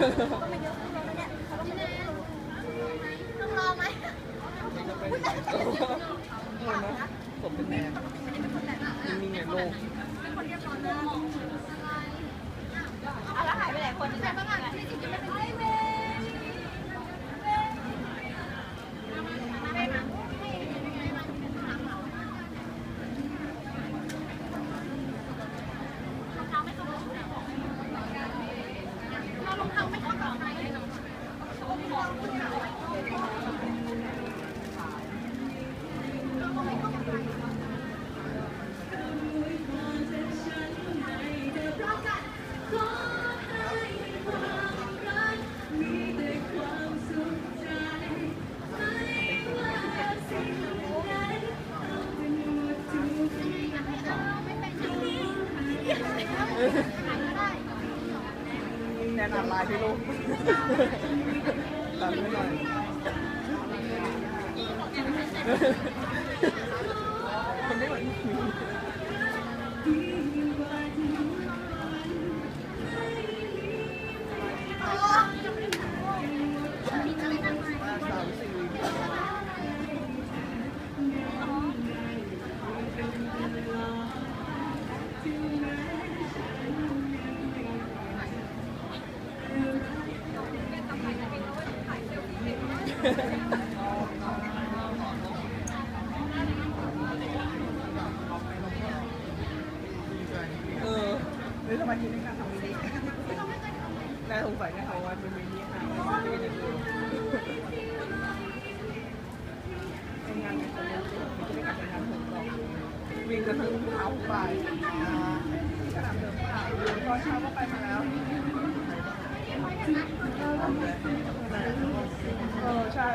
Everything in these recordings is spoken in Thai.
ต้องรอไหมจะไปไหนก็ว่าเงินนะผมเป็นแมนนิ่งโลกเอาแล้วหายไปไหนคนนึงใช่ปะ แนนอ่านไลน์พี่ลูกตามไม่หน่อยคนไม่เหมือน เออหรือสมาธิในการทำมินิน่าสงสัยนะเขาว่าเป็นมินิค่ะไม่ได้ดูทำงานในคนโดมันจะไม่กลับไปงานผมหรอกวิ่งกระทึงเท้าไปกระดเดิมเปล่าตอนเช้าก็ไปมาแล้ว เออใช่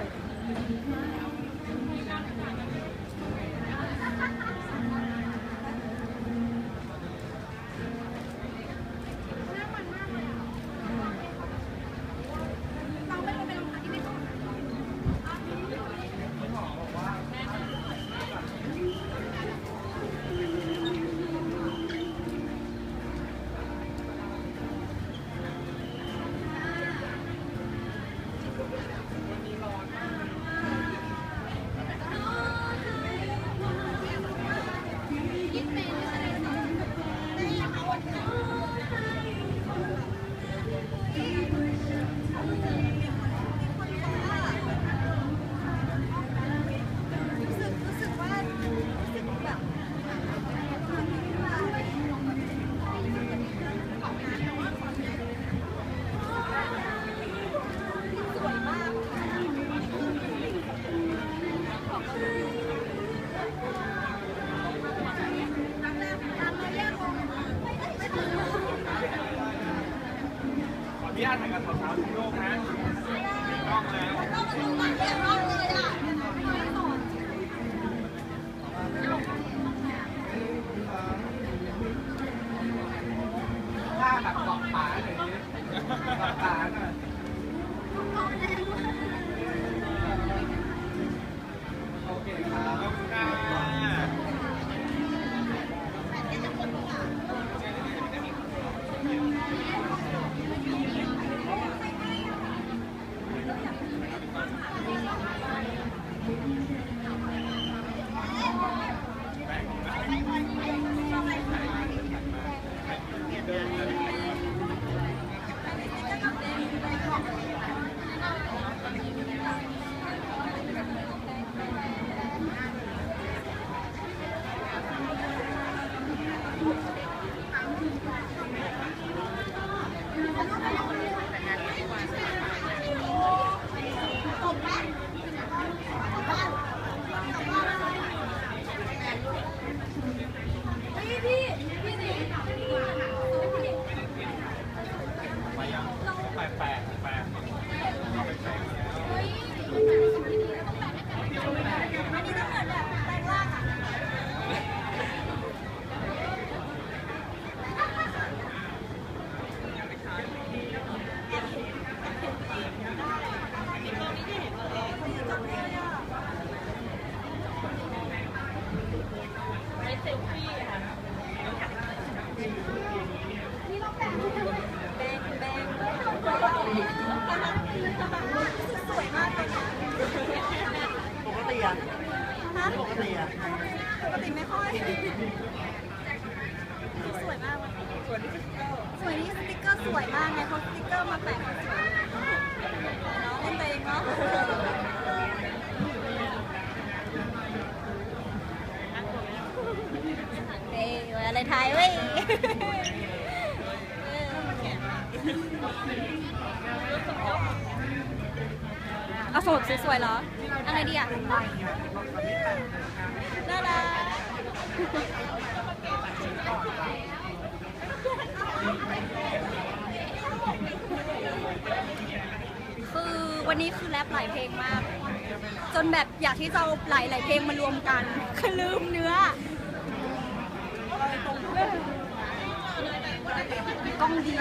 รู้สึกรู้สึกว่ารู้สึกแบบสวยมากค่ะน้ำแรกน้ำมาแยกลงไม่ได้ไม่ถึง ขอ พี่อาถ่ายกับสาวๆทุกโลกนะต้องแล้วเลยถ้าแบบเกาะป่าอะไรอย่างเงี้ยเกาะป่าน่ะ สวยมากเลยนะปกติอะปกติอะปกติไม่ค่อย สวยมากเลยสวยนี่สติ๊กเกอร์ สวยมากไงเขาสติ๊กเกอร์มาแปะ ไทยเว้ยเอาสดสวยๆเหรอ อะไรดีอะน่ารักคือวันนี้คือแรปหลายเพลงมาก จนแบบอยากที่จะเอาหลายหลายๆเพลงมารวมกันคือลืมเนื้อ กล้องดี